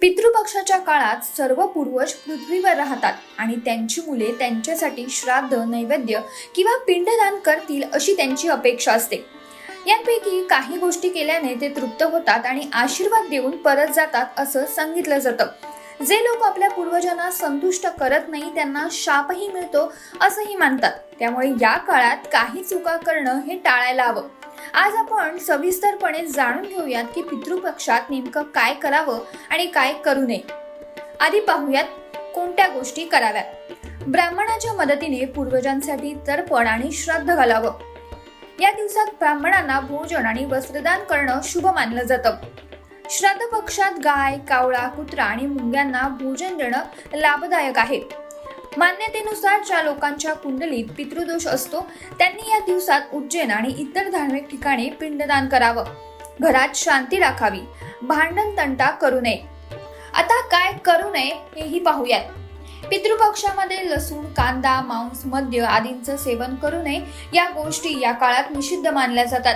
पितृपक्षाच्या काळात सर्व पूर्वज पृथ्वीवर राहतात आणि त्यांची मुले त्यांच्यासाठी श्राद्ध नैवेद्य किंवा पिंडदान करतील अशी त्यांची अपेक्षा असते. यांपैकी काही गोष्टी केल्याने ते तृप्त होतात आणि आशीर्वाद देऊन परत जातात असं सांगितलं जातं. जे लोक आपल्या पूर्वजांना संतुष्ट करत नाही त्यांना शापही मिळतो असंही मानतात. त्यामुळे या काळात काही चुका करणं हे टाळायला हवं. आज आपण सविस्तरपणे जाणून घेऊयात की पितृपक्षात नेमकं काय करावं आणि काय करू नये. आधी पाहूयात कोणत्या गोष्टी कराव्यात. ब्राह्मणाच्या मदतीने पूर्वजांसाठी तर्पण आणि श्राद्ध घालावं. या दिवसात ब्राह्मणांना भोजन आणि वस्त्रदान करणं शुभ मानलं जातं. श्राद्ध पक्षात गाय कावळा कुत्रा आणि मुंग्यांना भोजन देणं लाभदायक आहे. मान्यतेनुसार ज्या लोकांच्या कुंडलीत पितृदोष असतो त्यांनी या दिवसात उज्जैन आणि इतर धार्मिक ठिकाणी पिंडदान करावं. घरात शांती राखावी. भांडण तंटा करू नये. आता काय करू नये हेही पाहूयात. पितृपक्षामध्ये लसूण कांदा मांस मद्य आदींचं सेवन करू नये या गोष्टी या काळात निषिद्ध मानल्या जातात.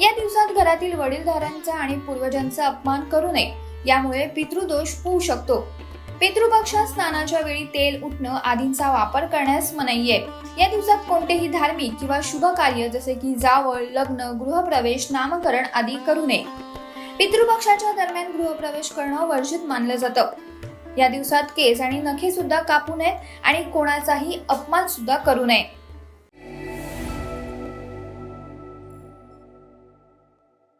या दिवसात घरातील वडीलधाऱ्यांचा आणि पूर्वजांचा अपमान करू नये. यामुळे पितृदोष होऊ शकतो. पितृपक्षात स्नानाच्या वेळी तेल उठणं आदींचा वापर करण्यास मनाई आहे. या दिवसात कोणतेही धार्मिक किंवा शुभ कार्य जसे की जावळ लग्न गृहप्रवेश नामकरण आदी करू नये. पितृपक्षाच्या दरम्यान गृहप्रवेश करणं वर्जित मानलं जातं. या दिवसात केस आणि नखे सुद्धा कापू नयेत आणि कोणाचाही अपमान सुद्धा करू नये.